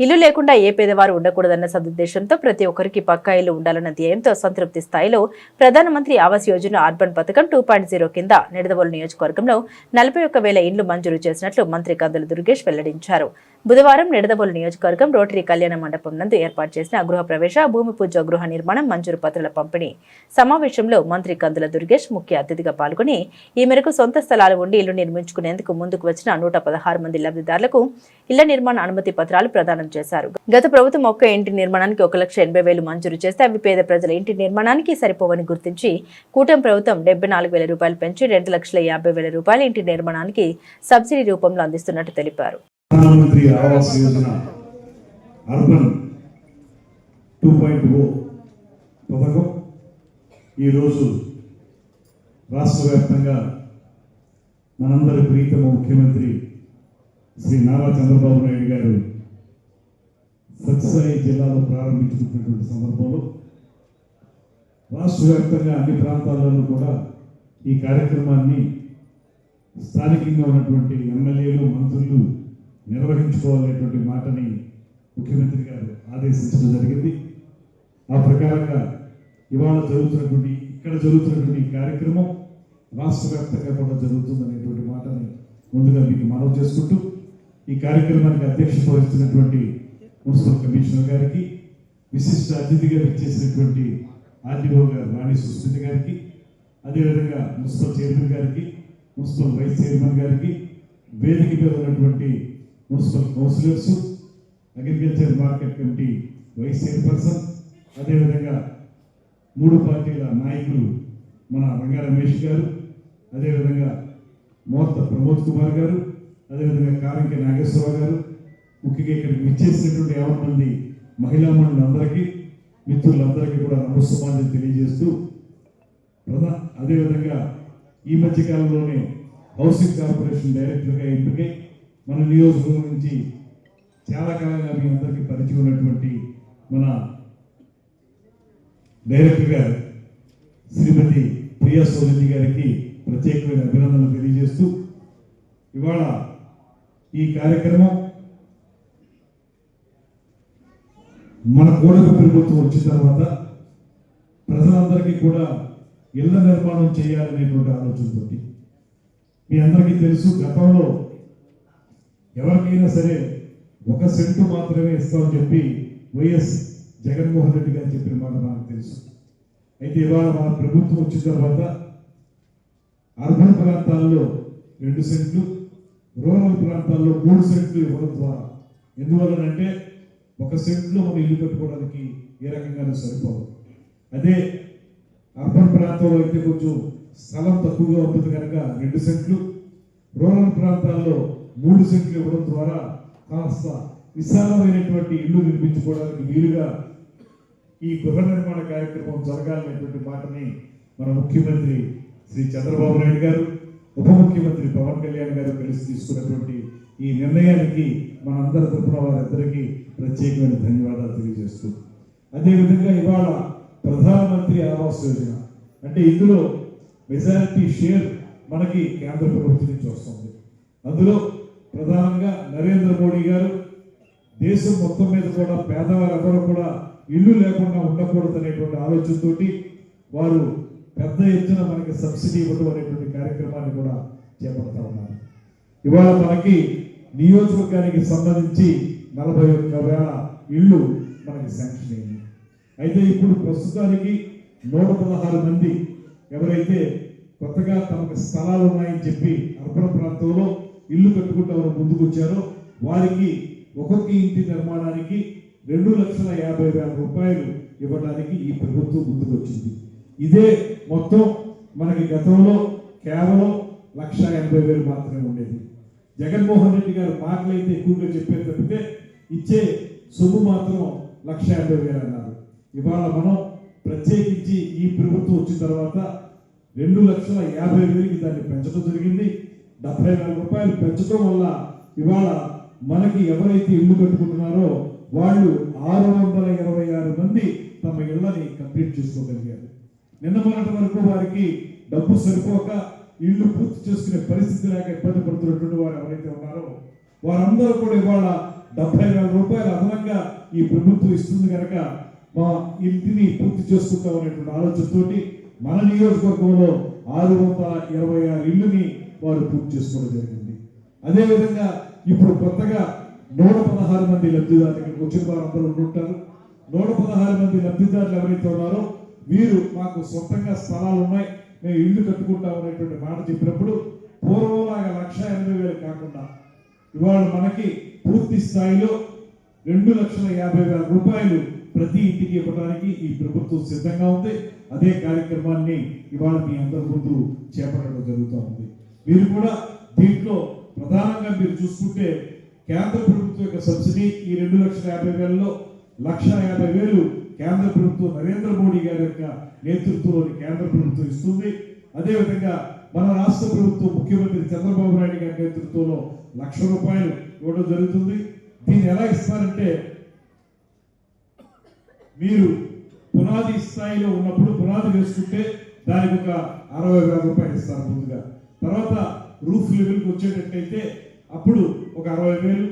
ఇల్లు లేకుండా ఏ పేదవారు ఉండకూడదన్న సదుద్దేశంతో ప్రతి ఒక్కరికి పక్కా ఇల్లు ఉండాలన్న ధ్యేయంతో సంతృప్తి స్థాయిలో ప్రధానమంత్రి ఆవాస్ యోజన అర్బన్ పథకం టూ పాయింట్ జీరో కింద నిడదవోలు నియోజకవర్గంలో నలభై ఒక్క వేల ఇండ్లు మంజూరు చేసినట్లు మంత్రి కందుల దుర్గేష్ వెల్లడించారు. బుధవారం నిడదవోలు నియోజకవర్గం రోటరీ కళ్యాణ మండపం నందు ఏర్పాటు చేసిన గృహ ప్రవేశ భూమి పూజ గృహ నిర్మాణం మంజూరు పత్రాల పంపిణీ సమావేశంలో మంత్రి కందుల దుర్గేష్ ముఖ్య అతిథిగా పాల్గొని ఈ మేరకు సొంత స్థలాలు ఉండి ఇల్లు నిర్మించుకునేందుకు ముందుకు వచ్చిన నూట పదహారు మంది లబ్ధిదారులకు ఇళ్ళ నిర్మాణ అనుమతి పత్రాలు ప్రదానం చేశారు. గత ప్రభుత్వం ఒక్క ఇంటి నిర్మాణానికి ఒక లక్ష ఎనభై వేలు మంజూరు చేస్తే అవి పేద ప్రజల ఇంటి నిర్మాణానికి సరిపోవని గుర్తించి కూటమి ప్రభుత్వం డెబ్బై నాలుగు వేల రూపాయలు పెంచి రెండు లక్షల యాభై వేల రూపాయలు ఇంటి నిర్మాణానికి సబ్సిడీ రూపంలో అందిస్తున్నట్టు తెలిపారు. పథకం ఈరోజు రాష్ట్ర వ్యాప్తంగా మనందరి ప్రీతమ ముఖ్యమంత్రి శ్రీ నారా చంద్రబాబు నాయుడు గారు సత్యసాయి జిల్లాలో ప్రారంభించుకున్నటువంటి సందర్భంలో రాష్ట్ర వ్యాప్తంగా అన్ని ప్రాంతాలలో కూడా ఈ కార్యక్రమాన్ని స్థానికంగా ఉన్నటువంటి ఎమ్మెల్యేలు మంత్రులు నిర్వహించుకోవాలనేటువంటి మాటని ముఖ్యమంత్రి గారు ఆదేశించడం జరిగింది. ఆ ప్రకారంగా ఇవాళ జరుగుతున్నటువంటి ఇక్కడ జరుగుతున్నటువంటి కార్యక్రమం రాష్ట్ర వ్యాప్తంగా కూడా జరుగుతుందనేటువంటి మాటని ముందుగా మీకు మనవి చేసుకుంటూ ఈ కార్యక్రమానికి అధ్యక్షత వహిస్తున్నటువంటి మున్సిపల్ కమిషనర్ గారికి విశిష్ట అతిథిగా విచ్చేసినటువంటి ఆర్డీఓ గారు రాణి సుస్మిత గారికి అదేవిధంగా మున్సిపల్ చైర్మన్ గారికి మున్సిపల్ వైస్ చైర్మన్ గారికి వేదిక మీద ఉన్నటువంటి municipal councillors agriculture market committee vice chairperson అదేవిధంగా మూడు పార్టీల నాయకులు మన రంగా రమేష్ గారు అదేవిధంగా మోర్త ప్రమోద్ కుమార్ గారు అదేవిధంగా కారంకి నాగేశ్వరరావు గారు ముఖ్యంగా ఇక్కడికి విచ్చేసినటువంటి యావత్మంది మహిళా మండలందరికీ మిత్రులందరికీ కూడా నమస్సుమాన్ని తెలియజేస్తూ ప్రధా అదేవిధంగా ఈ మధ్య కాలంలోనే హౌసింగ్ కార్పొరేషన్ డైరెక్టర్గా ఎంపికై మన నియోజకవర్గం నుంచి చాలా కాలంగా మీ అందరికీ పరిచయం ఉన్నటువంటి మన డైరెక్టర్ గారు శ్రీమతి ప్రియా సోదరి గారికి ప్రత్యేకమైన అభినందనలు తెలియజేస్తూ ఇవాళ ఈ కార్యక్రమం మన కోడకు ప్రభుత్వం వచ్చిన తర్వాత ప్రజలందరికీ కూడా ఇళ్ళ నిర్మాణం చేయాలనేటువంటి ఆలోచనతో మీ అందరికీ తెలుసు గతంలో ఎవరికైనా సరే ఒక సెంటు మాత్రమే ఇస్తామని చెప్పి వైఎస్ జగన్మోహన్ రెడ్డి గారు చెప్పిన మాట మనకు తెలుసు. అయితే ఇవాళ మన ప్రభుత్వం వచ్చిన తర్వాత అర్బన్ ప్రాంతాల్లో రెండు సెంట్లు రూరల్ ప్రాంతాల్లో మూడు సెంట్లు ఇవ్వడం ద్వారా. ఎందువలనంటే ఒక సెంట్లో మనం ఇల్లు కట్టుకోవడానికి ఏ రకంగానూ సరిపోదు. అదే అర్బన్ ప్రాంతంలో అయితే కొంచెం స్థలం తక్కువగా ఉంటుంది కనుక రెండు సెంట్లు. రూరల్ ప్రాంతాల్లో మూడు సెంట్లు ఇవ్వడం ద్వారా కాస్త విశాలమైనటువంటి ఇల్లు నిర్మించుకోవడానికి వీలుగా ఈ గృహ నిర్మాణ కార్యక్రమం జరగాలనేటువంటి మాటని మన ముఖ్యమంత్రి శ్రీ చంద్రబాబు నాయుడు గారు ఉప ముఖ్యమంత్రి పవన్ కళ్యాణ్ గారు కలిసి తీసుకున్నటువంటి ఈ నిర్ణయానికి మనందరి తరఫున వారిద్దరికీ ప్రత్యేకమైన ధన్యవాదాలు తెలియజేస్తూ. అదేవిధంగా ఇవాళ ప్రధానమంత్రి ఆవాస్ యోజన. అంటే ఇందులో మెజారిటీ షేర్ మనకి కేంద్ర ప్రభుత్వం నుంచి వస్తుంది. అందులో ప్రధానంగా నరేంద్ర మోడీ గారు దేశం మొత్తం మీద కూడా పేదవారు ఎవరు కూడా ఇల్లు లేకుండా ఉండకూడదు అనేటువంటి ఆలోచనతోటి వారు పెద్ద ఎత్తున మనకి సబ్సిడీ ఇవ్వడం అనేటువంటి కార్యక్రమాన్ని కూడా చేపడతా ఉన్నారు. ఇవాళ మనకి నియోజకవర్గానికి సంబంధించి నలభై ఒక్క వేల ఇళ్ళు మనకి శాంక్షన్ అయింది అయితే ఇప్పుడు ప్రస్తుతానికి నూట పదహారు మంది ఎవరైతే కొత్తగా తమకు స్థలాలు ఉన్నాయని చెప్పి అర్బన్ ప్రాంతంలో ఇల్లు కట్టుకుంటామని ముందుకు వచ్చారో వారికి ఒక్కొక్క ఇంటి నిర్మాణానికి రెండు లక్షల యాభై వేల రూపాయలు ఇవ్వడానికి ఈ ప్రభుత్వం ముందుకు వచ్చింది. ఇదే మొత్తం మనకి గతంలో కేవలం లక్ష ఎనభై వేలు మాత్రమే ఉండేది. జగన్మోహన్ రెడ్డి గారు మాటలు అయితే ఎక్కువగా చెప్పారు తప్పితే ఇచ్చే సొమ్ము మాత్రం లక్ష యాభై వేలు అన్నారు. ఇవాళ మనం ప్రత్యేకించి ఈ ప్రభుత్వం వచ్చిన తర్వాత రెండు లక్షల యాభై వేలకి దాన్ని పెంచడం జరిగింది. డెబ్బై వేల రూపాయలు పెంచడం వల్ల ఇవాళ మనకి ఎవరైతే ఇల్లు కట్టుకుంటున్నారో వాళ్ళు ఆరు వందల ఇరవై ఆరు మంది తమ ఇళ్ళని కంప్లీట్ చేసుకోగలిగారు. నిన్న మొన్నటి వరకు వారికి డబ్బు సరిపోక ఇల్లు పూర్తి చేసుకునే పరిస్థితి లేక ఇబ్బంది పడుతున్నటువంటి వారు ఎవరైతే ఉన్నారో వారందరూ కూడా ఇవాళ డెబ్బై వేల రూపాయలు అదనంగా ఈ ప్రభుత్వం ఇస్తుంది కనుక మా ఇంటిని పూర్తి చేసుకుంటాం అనేటువంటి ఆలోచనతోటి మన నియోజకవర్గంలో ఆరు వందల ఇరవై ఆరు ఇల్లుని వారు పూర్తి చేసుకోవడం జరిగింది. అదేవిధంగా ఇప్పుడు కొత్తగా నూట పదహారు మంది లబ్ధిదారులు ఇక్కడికి వచ్చిన వారు అందరూ ఉంటారు. నూట పదహారు మంది లబ్ధిదారులు ఎవరైతే ఉన్నారో వీరు మాకు సొంతంగా స్థలాలు ఉన్నాయి మేము ఇల్లు కట్టుకుంటాం అనేటువంటి మాట చెప్పినప్పుడు పూర్వంలాగా లక్ష ఎనభై వేలు కాకుండా ఇవాళ మనకి పూర్తి స్థాయిలో రెండు లక్షల యాభై వేల రూపాయలు ప్రతి ఇంటికి ఇవ్వడానికి ఈ ప్రభుత్వం సిద్ధంగా ఉంది. అదే కార్యక్రమాన్ని ఇవాళ మీ అందరి ముందు చేపట్టడం జరుగుతూ ఉంది. మీరు కూడా దీంట్లో ప్రధానంగా మీరు చూసుకుంటే కేంద్ర ప్రభుత్వం యొక్క సబ్సిడీ ఈ రెండు లక్షల యాభై వేలలో లక్ష యాభై వేలు కేంద్ర ప్రభుత్వం నరేంద్ర మోడీ గారి యొక్క నేతృత్వంలోని కేంద్ర ప్రభుత్వం ఇస్తుంది. అదేవిధంగా మన రాష్ట్ర ప్రభుత్వం ముఖ్యమంత్రి చంద్రబాబు నాయుడు గారి నేతృత్వంలో లక్ష రూపాయలు ఇవ్వడం జరుగుతుంది. దీన్ని ఎలా ఇస్తారంటే మీరు పునాది స్థాయిలో ఉన్నప్పుడు పునాది వేసుకుంటే దానికి ఒక అరవై వేల రూపాయలు ఇస్తారు ముందుగా. తర్వాత రూఫ్ లెవెల్కి వచ్చేటట్టయితే అప్పుడు ఒక అరవై వేలు